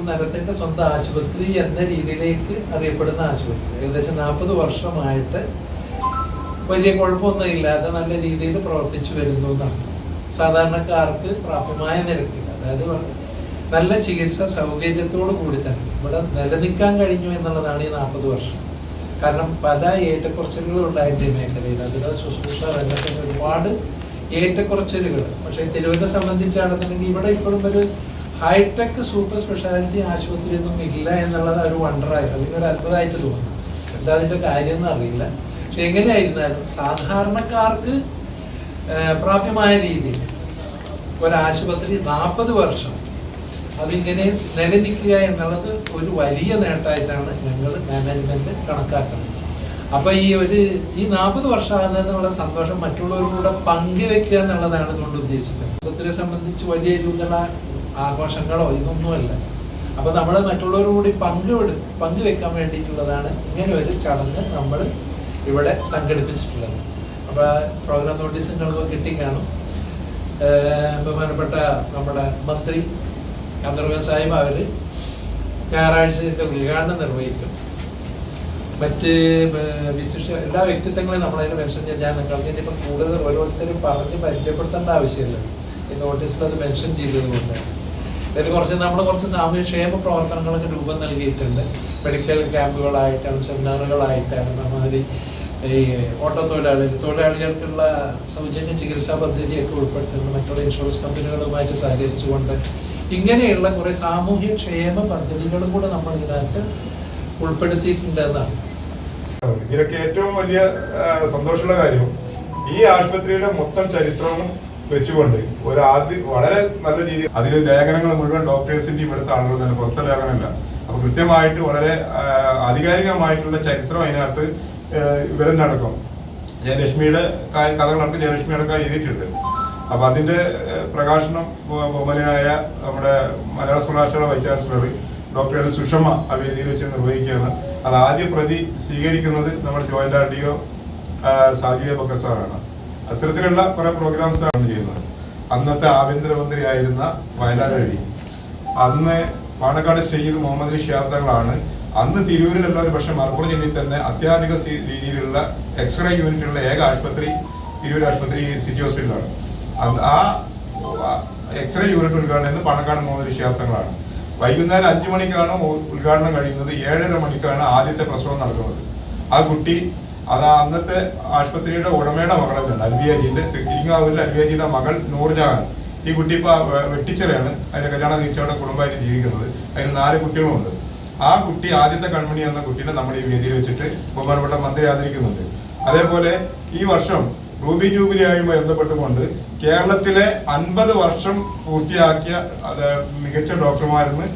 നഗരത്തിന്റെ സ്വന്തം ആശുപത്രി എന്ന രീതിയിലേക്ക് അറിയപ്പെടുന്ന ആശുപത്രി. ഏകദേശം നാൽപ്പത് വർഷമായിട്ട് വലിയ കുഴപ്പമൊന്നും ഇല്ലാതെ നല്ല രീതിയിൽ പ്രവർത്തിച്ചു വരുന്നു എന്നാണ്. സാധാരണക്കാർക്ക് പ്രാപ്യമായ നിരക്കിൽ. അതായത് നല്ല ചികിത്സ സൗകര്യത്തോടു കൂടി തന്നെ. ഇവിടെ നിലനിൽക്കാൻ കഴിഞ്ഞു എന്നുള്ളതാണ് ഈ നാൽപ്പത് വർഷം. കാരണം പല ഏറ്റക്കുറച്ചിലുകളും ഉണ്ടായിട്ട് ഈ മേഖലയിൽ. അതിൽ ശുശ്രൂഷ രംഗത്തിന് ഒരുപാട് ഏറ്റക്കുറച്ചിലുകൾ. പക്ഷേ തിരുവനന്തപുരം സംബന്ധിച്ചാണെന്നുണ്ടെങ്കിൽ ഇവിടെ ഇപ്പോഴും ഒരു ഹൈടെക് സൂപ്പർ സ്പെഷ്യാലിറ്റി ആശുപത്രി ഒന്നും ഇല്ല എന്നുള്ളത് ഒരു വണ്ടറായി അല്ലെങ്കിൽ ഒരു അത്ഭുതമായിട്ട് തോന്നുന്നു. എന്താ അതിന്റെ കാര്യം എന്ന് അറിയില്ല. പക്ഷെ എങ്ങനെയായിരുന്നാലും സാധാരണക്കാർക്ക് പ്രാപ്യമായ രീതിയിൽ ഒരാശുപത്രി നാൽപ്പത് വർഷം അതിങ്ങനെ നിലനിൽക്കുക എന്നുള്ളത് ഒരു വലിയ നേട്ടമായിട്ടാണ് ഞങ്ങൾ മാനേജ്മെന്റ് കണക്കാക്കുന്നത്. അപ്പൊ ഈ ഒരു ഈ നാൽപ്പത് വർഷമാകുന്നതിനുള്ള സന്തോഷം മറ്റുള്ളവരോട് പങ്കുവെക്കുക എന്നുള്ളതാണ് ഇതുകൊണ്ട് ഉദ്ദേശിക്കുന്നത് ആശുപത്രിയെ സംബന്ധിച്ച് വലിയ രീതിയിലുള്ള ആഘോഷങ്ങളോ ഇതൊന്നുമല്ല. അപ്പോൾ നമ്മൾ മറ്റുള്ളവരോട് പങ്കുവെടു പങ്കുവെക്കാൻ വേണ്ടിയിട്ടുള്ളതാണ് ഇങ്ങനെ ഒരു ചടങ്ങ് നമ്മൾ ഇവിടെ സംഘടിപ്പിച്ചിട്ടുള്ളത്. അപ്പോൾ പ്രോഗ്രാം നോട്ടീസ് നിങ്ങൾക്ക് കിട്ടിക്കാണും ബഹുമാനപ്പെട്ട നമ്മുടെ മന്ത്രി അന്തർവ്യ സാഹിബ് അവർ ഞായറാഴ്ച ഉദ്ഘാടനം നിർവഹിക്കും. മറ്റ് വിശിഷ്ട എല്ലാ വ്യക്തിത്വങ്ങളെയും നമ്മളതിന് മെൻഷൻ ചെയ്യാൻ നിങ്ങൾക്ക് ഇനിയിപ്പം കൂടുതൽ ഓരോരുത്തരും പറഞ്ഞ് പരിചയപ്പെടുത്തേണ്ട ആവശ്യമില്ല. ഈ നോട്ടീസിൽ അത് മെൻഷൻ ചെയ്തതുകൊണ്ട്. ഇതിൽ കുറച്ച് നമ്മൾ കുറച്ച് സാമൂഹ്യ ക്ഷേമ പ്രവർത്തനങ്ങൾക്ക് രൂപം നൽകിയിട്ടുണ്ട്. മെഡിക്കൽ ക്യാമ്പുകളായിട്ടാണ് സെമിനാറുകളായിട്ടാണ് നമ്മുടെ ഈ ഓട്ടോ തൊഴിലാളികൾ തൊഴിലാളികൾക്കുള്ള സൗജന്യ ചികിത്സാ പദ്ധതിയൊക്കെ ഉൾപ്പെടുത്തുന്നുണ്ട് മറ്റുള്ള ഇൻഷുറൻസ് കമ്പനികളുമായിട്ട് സഹകരിച്ചുകൊണ്ട് ഇങ്ങനെയുള്ള കുറേ സാമൂഹ്യ ക്ഷേമ പദ്ധതികളും കൂടെ നമ്മൾ ഇതിനകത്ത് ഉൾപ്പെടുത്തിയിട്ടുണ്ട് എന്നാണ് ഇതിലൊക്കെ ഏറ്റവും വലിയ സന്തോഷമുള്ള കാര്യം ഈ ആശുപത്രിയുടെ മൊത്തം ചരിത്രവും വെച്ചുകൊണ്ട് ഒരു ആദ്യം വളരെ നല്ല രീതിയിൽ അതിൽ ലേഖനങ്ങൾ മുഴുവൻ ഡോക്ടേഴ്സിന്റെ ഇവിടുത്തെ ആളുകൾ തന്നെ പുറത്തെ ലേഖനമല്ല. അപ്പൊ കൃത്യമായിട്ട് വളരെ ആധികാരികമായിട്ടുള്ള ചരിത്രം അതിനകത്ത് ഇവരെ നടക്കും ജയലക്ഷ്മിയുടെ കഥകളൊക്കെ ജയലക്ഷ്മിയുടെ കാര്യം എഴുതിയിട്ടുണ്ട്. അപ്പൊ അതിന്റെ പ്രകാശനം ബഹു- ബഹുമാനായ നമ്മുടെ മലയാള സർവകലാശാല വൈസ് ചാൻസലർ ഡോക്ടർ സുഷമ ആ വേദിയിൽ വെച്ച് നിർവഹിക്കുകയാണ്. അത് ആദ്യ പ്രതി സ്വീകരിക്കുന്നത് നമ്മുടെ joint R D O Sajiya Bakkar സാറാണ്. അത്തരത്തിലുള്ള കുറെ പ്രോഗ്രാംസ് ആണ് ചെയ്യുന്നത്. അന്നത്തെ ആഭ്യന്തരമന്ത്രിയായിരുന്ന വയലാർ രവി അന്ന് പാണക്കാട് ഷെയ്ദ് മുഹമ്മദ് തങ്ങളാണ്. അന്ന് തിരൂരിലുള്ള ഒരു പക്ഷേ മലപ്പുറം ജില്ലയിൽ തന്നെ അത്യാധുനിക രീതിയിലുള്ള എക്സ്റേ യൂണിറ്റുള്ള ഏക ആശുപത്രി തിരൂർ ആശുപത്രി സിറ്റി ഹോസ്പിറ്റലാണ് ആ എക്സ്റേ യൂണിറ്റ് ഉദ്ഘാടനം പാണക്കാട് മുഹമ്മദ് ഷിഹാബ് വൈകുന്നേരം അഞ്ചു മണിക്കാണ് ഉദ്ഘാടനം കഴിയുന്നത്. ഏഴര മണിക്കാണ് ആദ്യത്തെ പ്രസവം നടക്കുന്നത്. ആ കുട്ടി അത് അന്നത്തെ ആശുപത്രിയുടെ ഉടമയുടെ മകളെ തന്നെ അൽവിയാജിന്റെ ഇരിങ്ങാവൂരിലെ അൽവിയാജിയുടെ മകൾ നൂർജഹാൻ. ഈ കുട്ടി ഇപ്പൊ വെട്ടിച്ചിറയാണ്. അതിന്റെ കല്യാണം കഴിച്ചവിടെ കുടുംബമായിട്ട് ജീവിക്കുന്നത്. അതിന് നാല് കുട്ടികളുണ്ട്. ആ കുട്ടി ആദ്യത്തെ കൺമണി എന്ന കുട്ടീനെ നമ്മൾ ഈ വേദിയിൽ വെച്ചിട്ട് ബഹുമാനപ്പെട്ട മന്ത്രി ആദരിക്കുന്നുണ്ട്. അതേപോലെ ഈ വർഷം റൂബി ജൂബിലിയായി ബന്ധപ്പെട്ടുകൊണ്ട് കേരളത്തിലെ അൻപത് വർഷം പൂർത്തിയാക്കിയ മികച്ച ഡോക്ടർമാരിന്ന്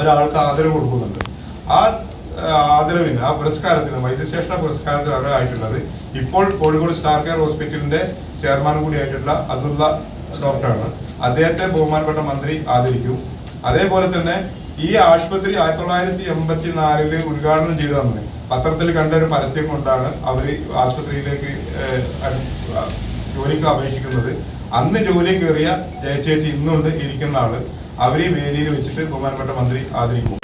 ഒരാൾക്ക് ആദരവ് കൊടുക്കുന്നുണ്ട്. ആ, ആദരവിന് ആ പുരസ്കാരത്തിന് വൈദ്യശേഷണ പുരസ്കാരത്തിന് അർഹമായിട്ടുള്ളത് ഇപ്പോൾ കോഴിക്കോട് സ്റ്റാർ കെയർ ഹോസ്പിറ്റലിന്റെ ചെയർമാൻ കൂടിയായിട്ടുള്ള അതുള്ള ഡോക്ടറാണ്. അദ്ദേഹത്തെ ബഹുമാനപ്പെട്ട മന്ത്രി ആദരിക്കും. അതേപോലെ തന്നെ ഈ ആശുപത്രി ആയിരത്തി തൊള്ളായിരത്തി എൺപത്തി നാലിൽ ഉദ്ഘാടനം ചെയ്തു തന്നെ പത്രത്തിൽ കണ്ട ഒരു പരസ്യം കൊണ്ടാണ് അവർ ആശുപത്രിയിലേക്ക് ജോലിക്ക് അപേക്ഷിക്കുന്നത്. അന്ന് ജോലി കയറിയ ജയചേച്ചി ഇന്നുണ്ട് ഇരിക്കുന്ന ആൾ. അവരെ വേദിയിൽ വെച്ചിട്ട് ബഹുമാനപ്പെട്ട മന്ത്രി ആദരിക്കും.